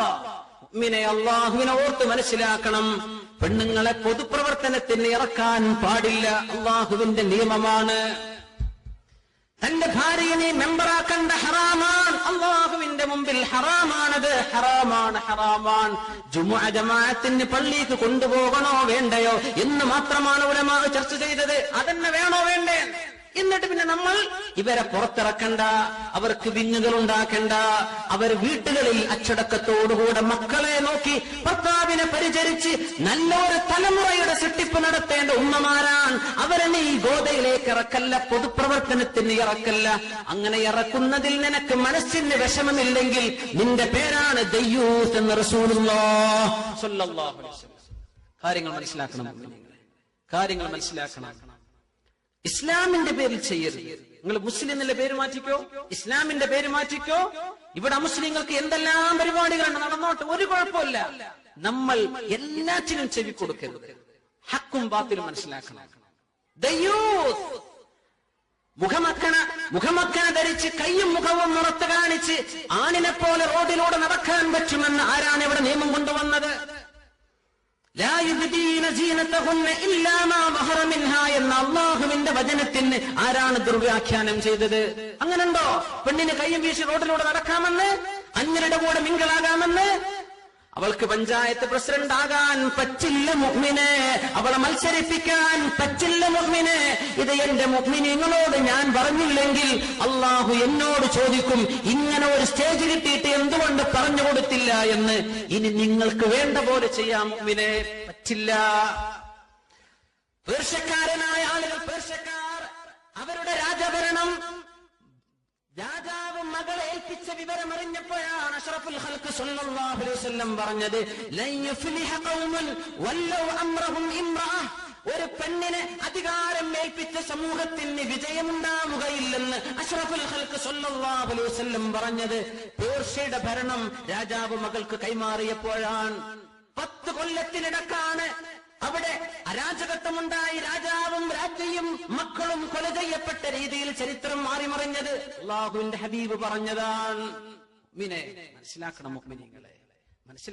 മുഅ്മിനെ അള്ളാഹുവിനെ ഓർത്ത് മനസ്സിലാക്കണം. പെണ്ണുങ്ങളെ പൊതുപ്രവർത്തനത്തിന് ഇറക്കാൻ പാടില്ല. അള്ളാഹുവിന്റെ നിയമമാണ്. തന്റെ ഭാര്യയെ മെമ്പറാക്കേണ്ട ഹറാമാണ്. അള്ളാഹുവിന്റെ മുമ്പിൽ ഹറാമാണത്. ഹറാമാണ് ഹറാമാണ് ജുമുഅ ജമാഅത്തിന് പള്ളിക്ക് കൊണ്ടുപോകണോ വേണ്ടയോ എന്ന് മാത്രമാണ് ഉലമാ ചർച്ച ചെയ്തത്. അതെന്നെ വേണോ വേണ്ടേ? എന്നിട്ട് പിന്നെ നമ്മൾ ഇവരെ പുറത്തിറക്കണ്ട അവർക്ക് വിഞ്ഞുകൾ ഉണ്ടാക്കണ്ട അവർ വീട്ടുകളിൽ അച്ചടക്കത്തോടുകൂടെ മക്കളെ നോക്കി ഭർത്താവിനെ പരിചരിച്ച് നല്ലൊരു തലമുറയുടെ സൃഷ്ടിപ്പ് നടത്തേണ്ട ഉമ്മമാരാൻ അവരെന്നെ ഈ ഗോതയിലേക്ക് ഇറക്കല്ല പൊതുപ്രവർത്തനത്തിന് ഇറക്കല്ല. അങ്ങനെ ഇറക്കുന്നതിൽ നിനക്ക് മനസ്സിന് വിഷമമില്ലെങ്കിൽ നിന്റെ പേരാണ് ദയ്യൂസ് എന്ന് റസൂലുള്ളോ. കാര്യങ്ങൾ മനസ്സിലാക്കണം. കാര്യങ്ങൾ മനസ്സിലാക്കണം. ഇസ്ലാമിന്റെ പേരിൽ ചെയ്യരുത്. നിങ്ങൾ മുസ്ലിം എന്നുള്ള പേര് മാറ്റിക്കോ? ഇസ്ലാമിന്റെ പേര് മാറ്റിക്കോ? ഇവിടെ മുസ്ലിങ്ങൾക്ക് എന്തെല്ലാം പരിപാടികളാണ് നടന്നോട്ടെ ഒരു കുഴപ്പമില്ല. നമ്മൾ എല്ലാറ്റിനും ചെവി കൊടുക്കരുത്. ഹക്കും ബാത്തിലും മനസ്സിലാക്കണം. മുഖമക്കണ മുഖമക്കണ ധരിച്ച് കയ്യും മുഖവും മുറത്ത് കാണിച്ച് ആണിനെ പോലെ റോഡിലൂടെ നടക്കാൻ പറ്റുമെന്ന് ആരാണ് ഇവിടെ നിയമം എന്ന അള്ളാഹുവിന്റെ വചനത്തിന് ആരാണ് ദുർവ്യാഖ്യാനം ചെയ്തത്? അങ്ങനെണ്ടോ? പെണ്ണിന് കയ്യും വീശി റോഡിലൂടെ നടക്കാമെന്ന് അന്യരുടെ കൂടെ മിങ്കിളാകാമെന്ന്? അവൾക്ക് പഞ്ചായത്ത് പ്രസിഡന്റ് ആകാൻ പറ്റില്ല മുഹ്മിനെ അവളെ മത്സരിപ്പിക്കാൻ പറ്റില്ല മുഹ്മിനെ ഇത് എന്റെ മുഹ്മിനിങ്ങളോട് ഞാൻ പറഞ്ഞില്ലെങ്കിൽ അള്ളാഹു എന്നോട് ചോദിക്കും ഇങ്ങനെ ഒരു സ്റ്റേജ് കിട്ടിയിട്ട് പറഞ്ഞു കൊടുത്തില്ല എന്ന് ഇനി നിങ്ങൾക്ക് വേണ്ട പോലെ ചെയ്യാം മുമ്പിനെ പറ്റില്ല. പേർഷ്യക്കാരനായ ആളുകൾ പേർഷ്യക്കാർ അവരുടെ രാജഭരണം രാജാവ് മകളെ ഏൽപ്പിച്ച വിവരം അറിഞ്ഞപ്പോഴാണ് അഷ്റഫുൽ ഖൽഖ് സല്ലല്ലാഹു അലൈഹി വസല്ലം പറഞ്ഞത് ലൻ യുഫ്ലിഹ വല്ലൗ അംറഹും ഇംറഅ ഒരു പെണ്ണിനെ അധികാരം ഏൽപ്പിച്ച സമൂഹത്തിന് വിജയമുണ്ടാവുകയില്ലെന്ന് അഷ്റഫുൽ ഹൽക്ക് വസല്ലം പറഞ്ഞത്. പേർഷ്യയുടെ ഭരണം രാജാവ് മകൾക്ക് കൈമാറിയപ്പോഴാണ്. പത്ത് കൊല്ലത്തിനിടക്കാണ് അവിടെ അരാജകത്വമുണ്ടായി രാജാവും രാജ്ഞിയും മക്കളും കൊല ചെയ്യപ്പെട്ട രീതിയിൽ ചരിത്രം മാറിമറിഞ്ഞത്. അള്ളാഹുവിന്റെ ഹബീബ് പറഞ്ഞതാണ്. മിനെ മനസ്സിലാക്കണം മുഗ്മിനിങ്ങളെ.